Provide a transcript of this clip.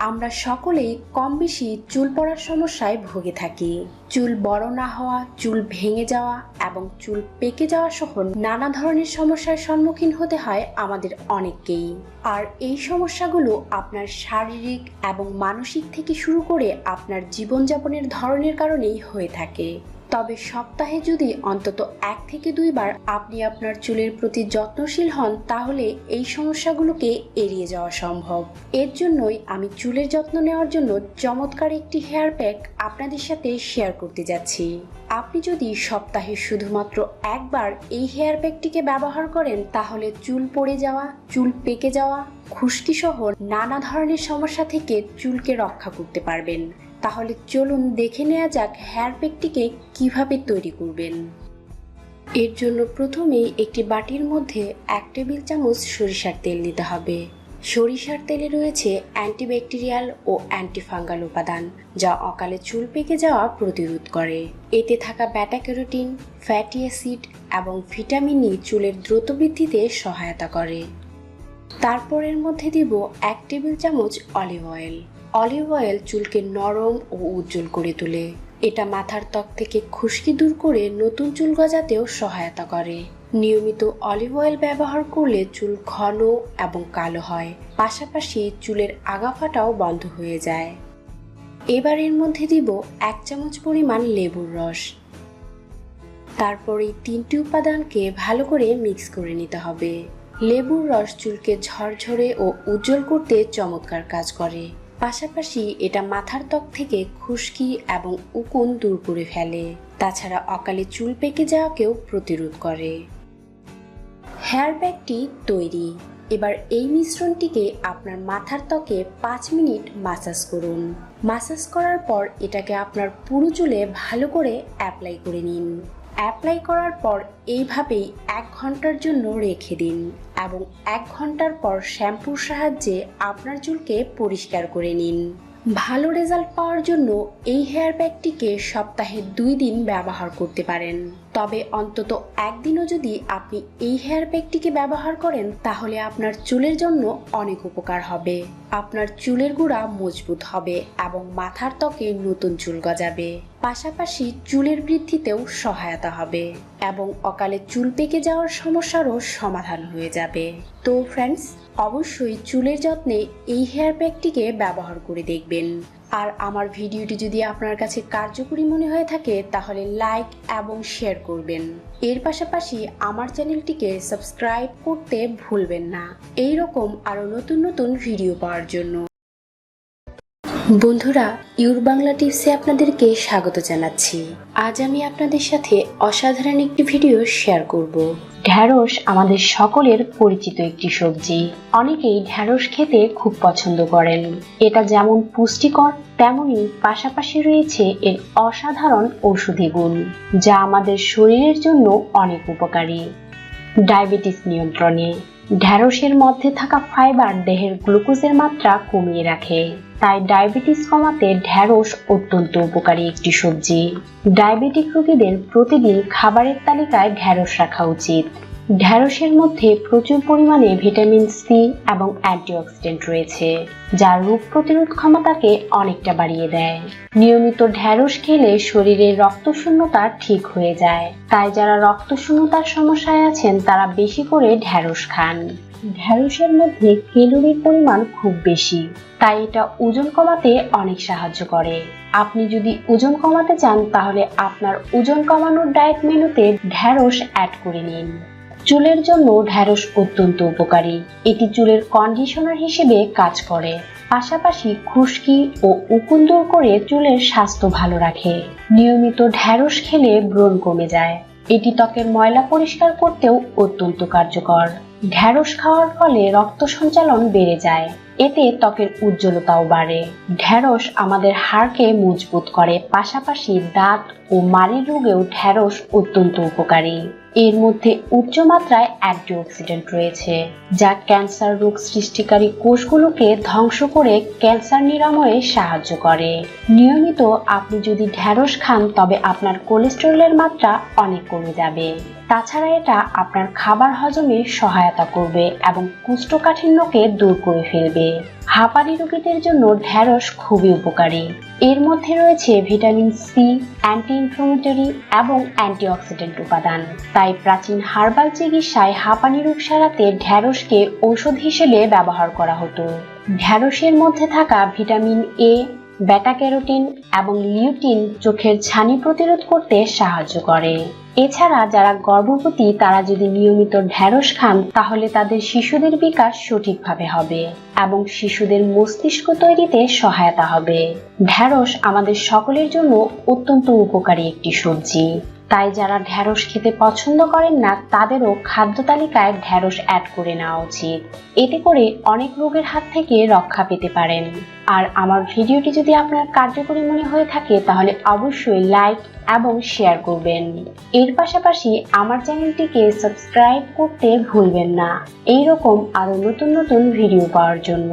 আমরা সকলেই কম বেশি চুল পড়ার সমস্যায় ভুগে থাকি। চুল বড় না হওয়া, চুল ভেঙে যাওয়া এবং চুল পেকে যাওয়া সহ নানা ধরনের সমস্যার সম্মুখীন হতে হয় আমাদের অনেককেই। আর এই সমস্যাগুলো আপনার শারীরিক এবং মানসিক থেকে শুরু করে আপনার জীবনযাপনের ধরনের কারণেই হয়ে থাকে। তবে সপ্তাহে যদি অন্তত এক থেকে দুইবার আপনি আপনার চুলের প্রতি যত্নশীল হন, তাহলে এই সমস্যাগুলোকে এড়িয়ে যাওয়া সম্ভব। এর জন্যই আমি চুলের যত্ন নেওয়ার জন্য চমৎকার একটি হেয়ার প্যাক আপনাদের সাথে শেয়ার করতে যাচ্ছি। আপনি যদি সপ্তাহে শুধুমাত্র একবার এই হেয়ার প্যাকটিকে ব্যবহার করেন, তাহলে চুল পড়ে যাওয়া, চুল পেকে যাওয়া খুশকি সহ নানা ধরনের সমস্যা থেকে চুলকে রক্ষা করতে পারবেন। তাহলে চলুন দেখে নেওয়া যাক হেয়ার প্যাকটিকে কীভাবে তৈরি করবেন। এর জন্য প্রথমেই একটি বাটির মধ্যে এক টেবিল চামচ সরিষার তেল নিতে হবে। সরিষার তেলে রয়েছে অ্যান্টিব্যাকটেরিয়াল ও অ্যান্টিফাঙ্গাল উপাদান, যা অকালে চুল পেকে যাওয়া প্রতিরোধ করে। এতে থাকা ব্যাটা ক্যারোটিন, ফ্যাটি অ্যাসিড এবং ভিটামিন ই চুলের দ্রুত বৃদ্ধিতে সহায়তা করে। তারপর এর মধ্যে দিব এক টেবিল চামচ অলিভ অয়েল। অলিভ অয়েল চুলকে নরম ও উজ্জ্বল করে তোলে। এটা মাথার ত্বক থেকে খুশকি দূর করে নতুন চুল গজাতেও সহায়তা করে। নিয়মিত অলিভ অয়েল ব্যবহার করলে চুল ঘন এবং কালো হয়। পাশাপাশি চুলের আগা ফাটাও বন্ধ হয়ে যায়। এবার এর মধ্যে দিব এক চামচ পরিমাণ লেবুর রস। তারপর এই তিনটি উপাদানকে ভালো করে মিক্স করে নিতে হবে। লেবুর রস চুলকে ঝরঝরে ও উজ্জ্বল করতে চমৎকার কাজ করে। পাশাপাশি এটা মাথার ত্বক থেকে খুশকি এবং উকুন দূর করে ফেলে। তাছাড়া অকালে চুল পেকে যাওয়াকেও প্রতিরোধ করে। হেয়ার ব্যাগটি তৈরি। এবার এই মিশ্রণটিকে আপনার মাথার ত্বকে পাঁচ মিনিট মাসাজ করুন। মাসাজ করার পর এটাকে আপনার পুরো চুলে ভালো করে অ্যাপ্লাই করে নিন। অ্যাপ্লাই করার পর এইভাবেই এক ঘণ্টার জন্য রেখে দিন এবং এক ঘণ্টার পর শ্যাম্পুর সাহায্যে আপনার চুলকে পরিষ্কার করে নিন। ভালো রেজাল্ট পাওয়ার জন্য এই হেয়ার ব্যাগটিকে সপ্তাহে দুই দিন ব্যবহার করতে পারেন। তবে অন্তত একদিনও যদি আপনি এই হেয়ার ব্যাগটিকে ব্যবহার করেন, তাহলে আপনার চুলের জন্য অনেক উপকার হবে। আপনার চুলের গোড়া মজবুত হবে এবং মাথার ত্বকে নতুন চুল গজাবে। পাশাপাশি চুলের বৃদ্ধিতেও সহায়তা হবে এবং অকালে চুল পেকে যাওয়ার সমস্যারও সমাধান হয়ে যাবে। তো ফ্রেন্ডস অবশ্যই চুলের যত্নে এই হেয়ার প্যাকটিকে ব্যবহার করে দেখবেন। আর আমার ভিডিওটি যদি আপনার কাছে কার্যকরী মনে হয়ে থাকে, তাহলে লাইক এবং শেয়ার করবেন। এর পাশাপাশি আমার চ্যানেলটিকে সাবস্ক্রাইব করতে ভুলবেন না। এই রকম আরও নতুন নতুন ভিডিও পাওয়ার জন্য। বন্ধুরা, ইউর বাংলা টিপসে আপনাদেরকে স্বাগত জানাচ্ছি। আজ আমি আপনাদের সাথে অসাধারণ একটি ভিডিও শেয়ার করব। ঢ্যাঁড়স আমাদের সকলের পরিচিত একটি সবজি। অনেকেই ঢ্যাঁড়স খেতে খুব পছন্দ করেন। এটা যেমন পুষ্টিকর তেমনই পাশাপাশি রয়েছে এর অসাধারণ ঔষধি গুণ, যা আমাদের শরীরের জন্য অনেক উপকারী। ডায়াবেটিস নিয়ন্ত্রণে। ঢ্যাঁড়সের মধ্যে থাকা ফাইবার দেহের গ্লুকোজের মাত্রা কমিয়ে রাখে। তাই ডায়াবেটিস কমাতে ঢ্যাঁড়স অত্যন্ত উপকারী একটি সবজি। ডায়াবেটিক রোগীদের প্রতিদিন খাবারের তালিকায় ঢ্যাঁড়স রাখা উচিত। ঢ্যাঁড়সের মধ্যে প্রচুর পরিমাণে ভিটামিন সি এবং অ্যান্টিঅক্সিডেন্ট রয়েছে, যা রোগ প্রতিরোধ ক্ষমতাকে অনেকটা বাড়িয়ে দেয়। নিয়মিত ঢ্যাঁড়স খেলে শরীরের রক্তশূন্যতা ঠিক হয়ে যায়, তাই যারা রক্তশূন্যতার সমস্যায় আছেন, তারা বেশি করে ঢ্যাঁড়স খান। ঢ্যাঁড়সের মধ্যে ক্যালোরির পরিমাণ খুব বেশি, তাই এটা ওজন কমাতে অনেক সাহায্য করে। আপনি যদি ওজন কমাতে চান, তাহলে আপনার ওজন কমানোর ডায়েট মেনুতে ঢ্যাঁড়স অ্যাড করে নিন। চুলের জন্য ঢ্যাঁড়স অত্যন্ত উপকারী। এটি চুলের কন্ডিশনার হিসেবে কাজ করে। পাশাপাশি খুশকি ও উকুন দূর করে চুলের স্বাস্থ্য ভালো রাখে। নিয়মিত ঢ্যাঁড়স খেলে ব্রণ কমে যায়। এটি ত্বকের ময়লা পরিষ্কার করতেও অত্যন্ত কার্যকর। ঢ্যাঁড়স খাওয়ার ফলে রক্ত সঞ্চালন বেড়ে যায়। এতে ত্বকের উজ্জ্বলতাও বাড়ে। ঢ্যাঁড়স আমাদের হাড়কে মজবুত করে। পাশাপাশি দাঁত ও মাড়ির রোগেও ঢ্যাঁড়স অত্যন্ত উপকারী। এর মধ্যে উচ্চ মাত্রায় অ্যান্টিঅক্সিডেন্ট রয়েছে, যা ক্যান্সার রোগ সৃষ্টিকারী কোষগুলোকে ধ্বংস করে ক্যান্সার নিরাময়ে সাহায্য করে। নিয়মিত আপনি যদি ঢ্যাঁড়স খান, তবে আপনার কোলেস্টেরলের মাত্রা অনেক কমে যাবে। তাছাড়া এটা আপনার খাবার হজমে সহায়তা করবে এবং কুষ্ঠকাঠিন্যকে দূর করে ফেলবে। হাঁপানি রোগীদের জন্য ঢ্যাঁড়স খুবই উপকারী। এর মধ্যে রয়েছে ভিটামিন সি অ্যান্টি ইনফ্লামেটরি এবং অ্যান্টিঅক্সিডেন্ট উপাদান। তাই প্রাচীন হার্বাল চিকিৎসায় হাঁপানি রোগ সারাতে ঢ্যাঁড়সকে ঔষধ হিসেবে ব্যবহার করা হতো। ঢ্যাঁড়সের মধ্যে থাকা ভিটামিন এ বেটা ক্যারোটিন এবং লিউটিন চোখের ছানি প্রতিরোধ করতে সাহায্য করে। এছাড়া যারা গর্ভবতী, তারা যদি নিয়মিত ঢ্যাঁড়স খান, তাহলে তাদের শিশুদের বিকাশ সঠিকভাবে হবে এবং শিশুদের মস্তিষ্ক তৈরিতে সহায়তা হবে। ঢ্যাঁড়স আমাদের সকলের জন্য অত্যন্ত উপকারী একটি সবজি। তাই যারা ঢ্যাঁড়স খেতে পছন্দ করেন না, তাদেরও খাদ্য তালিকায় ঢ্যাঁড়স অ্যাড করে নেওয়া উচিত। এতে করে অনেক রোগের হাত থেকে রক্ষা পেতে পারেন। আর আমার ভিডিওটি যদি আপনার কার্যকরী মনে হয়ে থাকে, তাহলে অবশ্যই লাইক এবং শেয়ার করবেন। এর পাশাপাশি আমার চ্যানেলটিকে সাবস্ক্রাইব করতে ভুলবেন না। এই রকম আরও নতুন নতুন ভিডিও পাওয়ার জন্য।